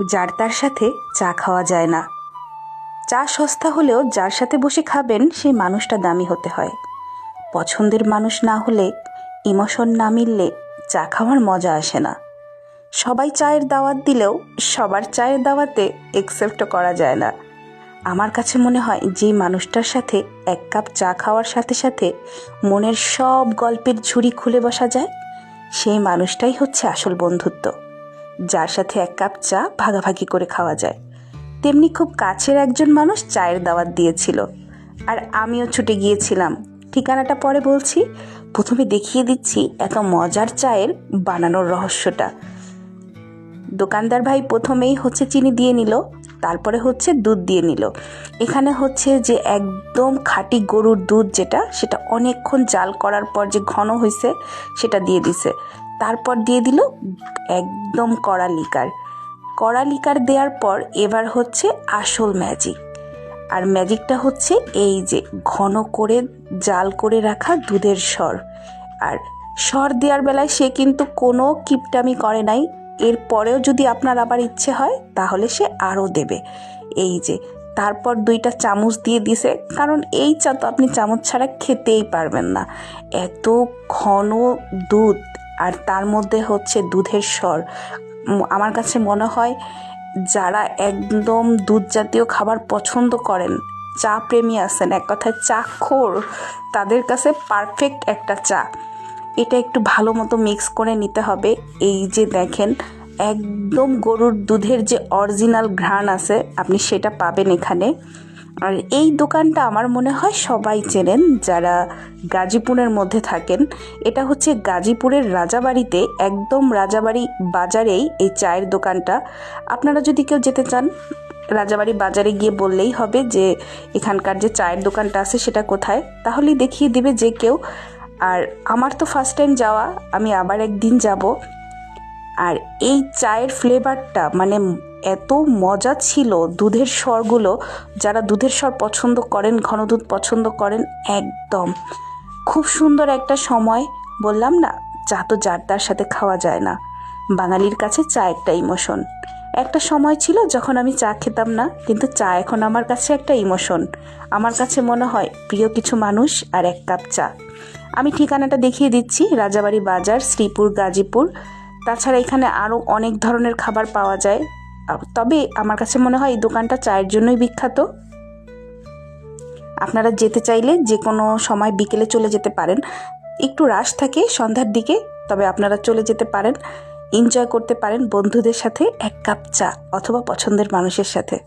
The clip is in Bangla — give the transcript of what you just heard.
যার তার সাথে চা খাওয়া যায় না। চা সস্তা হলেও যার সাথে বসে খাবেন সেই মানুষটা দামি হতে হয়। পছন্দের মানুষ না হলে, ইমোশন না মিললে চা খাওয়ার মজা আসে না। সবাই চায়ের দাওয়াত দিলেও সবার চায়ের দাওয়াতে একসেপ্টও করা যায় না। আমার কাছে মনে হয়, যে মানুষটার সাথে এক কাপ চা খাওয়ার সাথে সাথে মনের সব গল্পের ঝুড়ি খুলে বসা যায়, সেই মানুষটাই হচ্ছে আসল বন্ধুত্ব। যার সাথে এক কাপ চা ভাগাভাগি করে খাওয়া যায়। তেমনি খুব কাছের একজন মানুষ চায়ের দাওয়াত দিয়েছিল। আর আমিও ছুটে গিয়েছিলাম। ঠিকানাটা পরে বলছি। প্রথমে দেখিয়ে দিচ্ছি এত মজার চায়ের বানানোর রহস্যটা। দোকানদার ভাই প্রথমেই হচ্ছে চিনি দিয়ে নিল, তারপরে হচ্ছে দুধ দিয়ে নিল। এখানে হচ্ছে যে একদম খাঁটি গরুর দুধ যেটা, সেটা অনেকক্ষণ জাল করার পর যে ঘন হয়েছে সেটা দিয়ে দিছে। তারপর দিয়ে দিল একদম কড়া লিকার। কড়া লিকার দেওয়ার পর এবার হচ্ছে আসল ম্যাজিক। আর ম্যাজিকটা হচ্ছে এই যে ঘন করে জাল করে রাখা দুধের স্বর আর স্বর দেওয়ার বেলায় সে কিন্তু কোনো কিপটামি করে নাই এরপরেও যদি আপনার আবার ইচ্ছে হয়, তাহলে সে আরও দেবে। এই যে, তারপর দুইটা চামচ দিয়ে দিছে, কারণ এই চা তো আপনি চামচ ছাড়া খেতেই পারবেন না। এত ঘন দুধ, আর তার মধ্যে হচ্ছে দুধের স্বর। আমার কাছে মনে হয় যারা একদম দুধ জাতীয় খাবার পছন্দ করেন, চা প্রেমী আছেন, এক কথায় চা খোর, তাদের কাছে পারফেক্ট একটা চা। এটা একটু ভালো মতো মিক্স করে নিতে হবে। এই যে দেখেন, একদম গরুর দুধের যে অরিজিনাল ঘ্রাণ আছে, আপনি সেটা পাবেন এখানে। আর এই দোকানটা আমার মনে হয় সবাই চেনেন, যারা গাজীপুরের মধ্যে থাকেন। এটা হচ্ছে গাজীপুরের রাজাবাড়িতে, একদম রাজাবাড়ি বাজারেই এই চায়ের দোকানটা। আপনারা যদি কেউ যেতে চান, রাজাবাড়ি বাজারে গিয়ে বললেই হবে যে, এখানকার যে চায়ের দোকানটা আছে সেটা কোথায়? তাহলেই দেখিয়ে দিবে যে কেউ আর আমার তো ফার্স্ট টাইম যাওয়া, আমি আবার একদিন যাব। আর এই চায়ের ফ্লেভারটা মানে এত মজা ছিল দুধের স্বরগুলো, যারা দুধের স্বর পছন্দ করেন, ঘন দুধ পছন্দ করেন, একদম। খুব সুন্দর একটা সময়, বললাম না, চা তো যার তার সাথে খাওয়া যায় না। বাঙালির কাছে চা একটা ইমোশন একটা সময় ছিল যখন আমি চা খেতাম না, কিন্তু চা এখন আমার কাছে একটা ইমোশন আমার কাছে মনে হয়, প্রিয় কিছু মানুষ আর এক কাপ চা। আমি ঠিকানাটা দেখিয়ে দিচ্ছি, রাজাবাড়ি বাজার, শ্রীপুর, গাজীপুর। তাছাড়া এখানে আরও অনেক ধরনের খাবার পাওয়া যায়। তবে আমার কাছে মনে হয় এই দোকানটা চায়ের জন্যই বিখ্যাত। আপনারা যেতে চাইলে যে কোনো সময় বিকেলে চলে যেতে পারেন। একটু রাশ থাকে সন্ধ্যার দিকে, তবে আপনারা চলে যেতে পারেন। এনজয় করতে পারেন বন্ধুদের সাথে এক কাপ চা অথবা পছন্দের মানুষের সাথে।